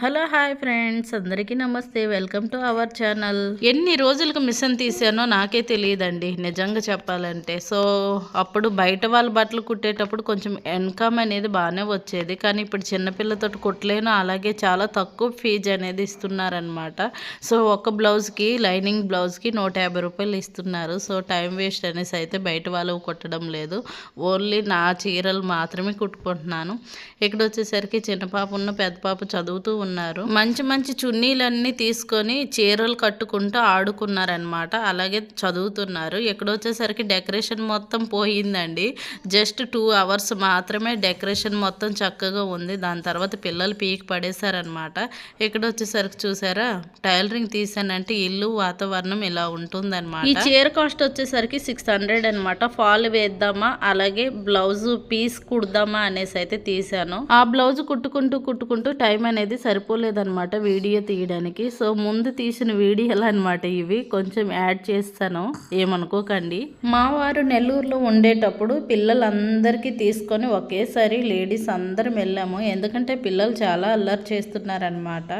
Hello hi friends. అందరికీ నమస్తే. Welcome to our channel. ఎన్ని రోజులకు మిషన్ తీసానో నాకే తెలియదండి. నిజంగా చెప్పాలంటే. సో అప్పుడు బయట వాళ్ళ బట్టలు కుట్టేటప్పుడు కొంచెం ఇన్కమ్ అనేది బాగానే వచ్చేది. కానీ ఇప్పుడు చిన్నపిల్లతో కుట్టలేను. అలాగే చాలా తక్కువ ఫీజు అనేది ఇస్తున్నారనమాట సో ఒక బ్లౌజ్కి లైనింగ్ బ్లౌజ్కి నూట యాభై రూపాయలు ఇస్తున్నారు. సో టైం వేస్ట్ అనేసి అయితే బయట వాళ్ళు కుట్టడం లేదు. ఓన్లీ నా చీరలు మాత్రమే కుట్టుకుంటున్నాను. ఇక్కడ వచ్చేసరికి చిన్న పాప ఉన్న పెద్ద పాప చదువుతూ ఉన్నారు. మంచి మంచి చున్నీలన్నీ తీసుకొని చీరలు కట్టుకుంటూ ఆడుకున్నారనమాట అలాగే చదువుతున్నారు. ఇక్కడ వచ్చేసరికి డెకరేషన్ మొత్తం పోయిందండి. జస్ట్ టూ అవర్స్ మాత్రమే డెకరేషన్ మొత్తం చక్కగా ఉంది. దాని తర్వాత పిల్లలు పీకి పడేశారనమాట ఇక్కడ వచ్చేసరికి చూసారా? టైలరింగ్ తీసానంటే ఇల్లు వాతావరణం ఇలా ఉంటుందన్నమాట. ఈ చీర కాస్ట్ వచ్చేసరికి సిక్స్ హండ్రెడ్ అనమాట ఫాల్ వేద్దామా? అలాగే బ్లౌజ్ పీస్ కుడదామా అనేసి అయితే తీసాను ఆ బ్లౌజ్ కుట్టుకుంటూ కుట్టుకుంటూ టైం అనేది సరి సరిపోలేదనమాట వీడియో తీయడానికి. సో ముందు తీసిన వీడియోలు అనమాట ఇవి. కొంచెం యాడ్ చేస్తాను. ఏమనుకోకండి. మా వారు నెల్లూరులో ఉండేటప్పుడు పిల్లలందరికీ తీసుకొని ఒకేసారి లేడీస్ అందరం వెళ్ళాము. ఎందుకంటే పిల్లలు చాలా అల్లరి చేస్తున్నారనమాట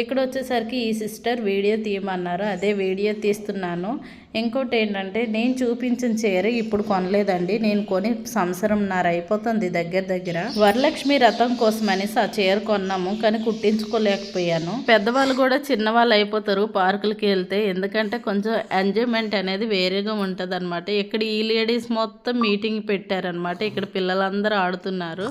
ఇక్కడ వచ్చేసరికి ఈ సిస్టర్ వీడియో తీయమన్నారు. అదే వీడియో తీస్తున్నాను. ఇంకోటి ఏంటంటే నేను చూపించిన చీర ఇప్పుడు కొనలేదండి. నేను కొని సంవత్సరంన్నర అయిపోతుంది దగ్గర దగ్గర. వరలక్ష్మి రథం కోసం అనేసి ఆ చీర కొన్నాము కానీ కుట్టించుకోలేకపోయాను. పెద్దవాళ్ళు కూడా చిన్నవాళ్ళు అయిపోతారు పార్కులకి వెళ్తే. ఎందుకంటే కొంచెం ఎంజాయ్మెంట్ అనేది వేరేగా ఉంటుంది అనమాట ఇక్కడ ఈ లేడీస్ మొత్తం మీటింగ్ పెట్టారనమాట ఇక్కడ పిల్లలందరూ ఆడుతున్నారు.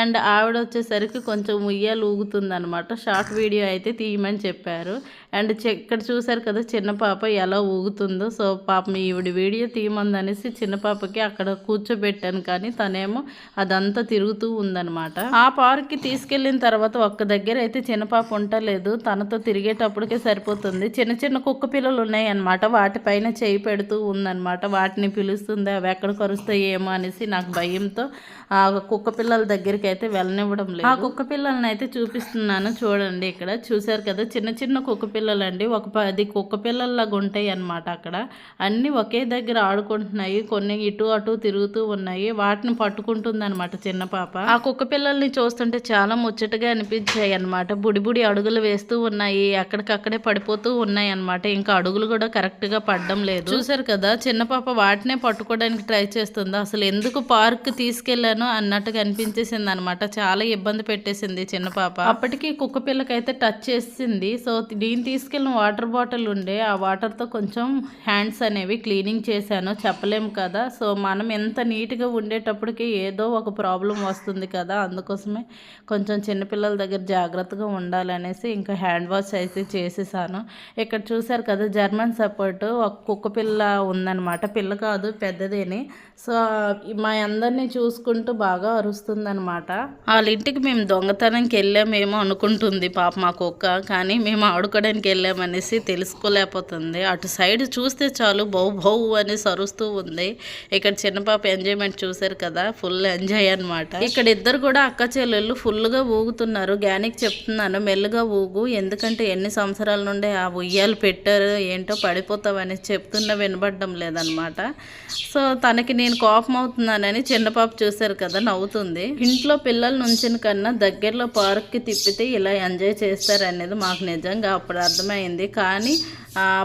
అండ్ ఆవిడ వచ్చేసరికి కొంచెం ఉయ్యాలు ఊగుతుంది అనమాట షార్ట్ వీడియో అయితే తీయమని చెప్పారు. అండ్ ఇక్కడ చూసారు కదా చిన్న పాప ఎలా ఊగుతుందో. సో పాపం ఈవిడ వీడియో తీయమందనేసి చిన్న పాపకి అక్కడ కూర్చోబెట్టాను కానీ తనేమో అదంతా తిరుగుతూ ఉందనమాట ఆ పార్క్కి తీసుకెళ్ళిన తర్వాత ఒక్క దగ్గర అయితే చిన్న పాప ఉండలేదు. తనతో తిరిగేటప్పటికే సరిపోతుంది. చిన్న చిన్న కుక్క పిల్లలు ఉన్నాయి అనమాట వాటిపైన చేయి పెడుతూ ఉందన్నమాట. వాటిని పిలుస్తుంది అవి ఎక్కడ కరుస్తాయి ఏమో అనేసి నాకు భయంతో ఆ కుక్క పిల్లల దగ్గరికి అయితే వెళ్ళనివ్వడం లేదు. ఆ కుక్క పిల్లల్ని అయితే చూపిస్తున్నాను చూడండి ఇక్కడ. చూసారు కదా చిన్న చిన్న కుక్క పిల్లలండి. ఒక పది కుక్క పిల్లల్లాగా ఉంటాయి అన్నమాట అక్కడ. అన్నీ ఒకే దగ్గర ఆడుకుంటున్నాయి. కొన్ని ఇటు అటు తిరుగుతూ ఉన్నాయి. వాటిని పట్టుకుంటుంది అనమాట చిన్న పాప. ఆ కుక్క పిల్లల్ని చూస్తుంటే చాలా ముచ్చటగా అనిపించాయి అనమాట బుడి బుడి అడుగులు వేస్తూ ఉన్నాయి. అక్కడికక్కడే పడిపోతూ ఉన్నాయి అనమాట ఇంకా అడుగులు కూడా కరెక్ట్గా పడడం లేదు. చూసారు కదా చిన్న పాప వాటినే పట్టుకోవడానికి ట్రై చేస్తుంది. అసలు ఎందుకు పార్క్ తీసుకెళ్ళాను అన్నట్టుగా అనిపించేసింది అనమాట చాలా ఇబ్బంది పెట్టేసింది చిన్న పాప. అప్పటికి కుక్క పిల్లకైతే టచ్ చేసింది. సో దీని తీసుకెళ్ళిన వాటర్ బాటిల్ ఉండే ఆ వాటర్తో కొంచెం హ్యాండ్స్ అనేవి క్లీనింగ్ చేశాను. చెప్పలేము కదా. సో మనం ఎంత నీట్గా ఉండేటప్పటికి ఏదో ఒక ప్రాబ్లం వస్తుంది కదా. అందుకోసమే కొంచెం చిన్నపిల్లల దగ్గర జాగ్రత్తగా ఉండాలనేసి ఇంకా హ్యాండ్ వాష్ అయితే చేసేసాను. ఇక్కడ చూశారు కదా జర్మన్ సపోర్ట్ ఒక కుక్క పిల్ల ఉందన్నమాట. పిల్ల కాదు పెద్దదేని. సో మా అందరినీ చూసుకుంటూ బాగా అరుస్తుందనమాట వాళ్ళ ఇంటికి మేము దొంగతనంకి వెళ్ళామేమో అనుకుంటుంది పాప మా కుక్క. కానీ మేము ఆడుకోవడానికి వెళ్ళామనేసి తెలుసుకోలేకపోతుంది. అటు సైడ్ చూస్తే చాలు బౌ బౌ అని సరుస్తూ ఉంది. ఇక్కడ చిన్న పాప ఎంజాయ్మెంట్ చూసారు కదా ఫుల్ ఎంజాయ్ అనమాట ఇక్కడ ఇద్దరు కూడా అక్క చెల్లెళ్ళు ఫుల్గా ఊగుతున్నారు. గ్యానికి చెప్తున్నాను మెల్లుగా ఊగు. ఎందుకంటే ఎన్ని సంవత్సరాల నుండి ఆ ఉయ్యాలు పెట్టారు ఏంటో పడిపోతావని చెప్తున్నా వినబడడం లేదనమాట సో తనకి నేను కోపం అవుతున్నానని చిన్నపాప చూశారు కదా నవ్వుతుంది. ఇంట్లో పిల్లల నుంచిన కన్నా దగ్గరలో పార్క్కి తిప్పితే ఇలా ఎంజాయ్ చేస్తారనేది మాకు నిజంగా అప్పుడు అర్థమైంది. కానీ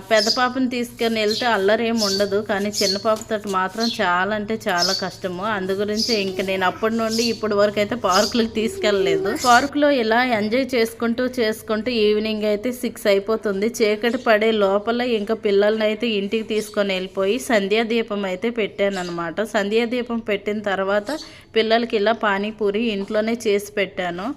పెద్ద పాపని తీసుకొని వెళ్తే అల్లరి ఉండదు. కానీ చిన్న పాపతో మాత్రం చాలా అంటే చాలా కష్టము. అందు గురించి ఇంక నేను అప్పటి నుండి ఇప్పటి వరకు అయితే పార్కులకు తీసుకెళ్ళలేదు. పార్కులో ఇలా ఎంజాయ్ చేసుకుంటూ చేసుకుంటూ ఈవినింగ్ అయితే సిక్స్ అయిపోతుంది. చీకటి పడే లోపల ఇంకా పిల్లల్ని అయితే ఇంటికి తీసుకొని వెళ్ళిపోయి సంధ్యాదీపం అయితే పెట్టాను అనమాట సంధ్యాదీపం పెట్టిన తర్వాత పిల్లలకి ఇలా పానీపూరి ఇంట్లోనే చేసి పెట్టాను.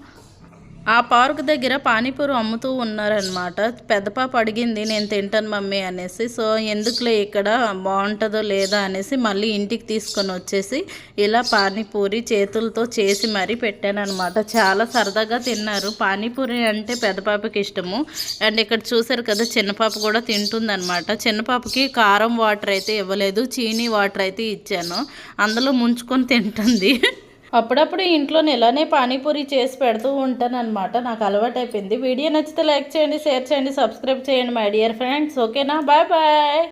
ఆ పార్క్ దగ్గర పానీపూరి అమ్ముతూ ఉన్నారనమాట పెద్ద పాప అడిగింది నేను తింటాను మమ్మీ అనేసి. సో ఎందుకులే ఇక్కడ బాగుంటుందో లేదా అనేసి మళ్ళీ ఇంటికి తీసుకొని వచ్చేసి ఇలా పానీపూరి చేతులతో చేసి మరీ పెట్టాను అనమాట చాలా సరదాగా తిన్నారు. పానీపూరి అంటే పెద్ద పాపకి ఇష్టము. అండ్ ఇక్కడ చూసారు కదా చిన్నపాప కూడా తింటుందనమాట చిన్నపాపకి కారం వాటర్ అయితే ఇవ్వలేదు చీనీ వాటర్ అయితే ఇచ్చాను. అందులో ముంచుకొని తింటుంది. అప్పుడప్పుడు ఇంట్లోనే ఇలానే పానీపూరి చేసి పెడుతూ ఉంటాను అనమాట నాకు అలవాటు అయిపోయింది వీడియో నచ్చితే లైక్ చేయండి షేర్ చేయండి సబ్స్క్రైబ్ చేయండి మై డియర్ ఫ్రెండ్స్. ఓకేనా? Bye bye.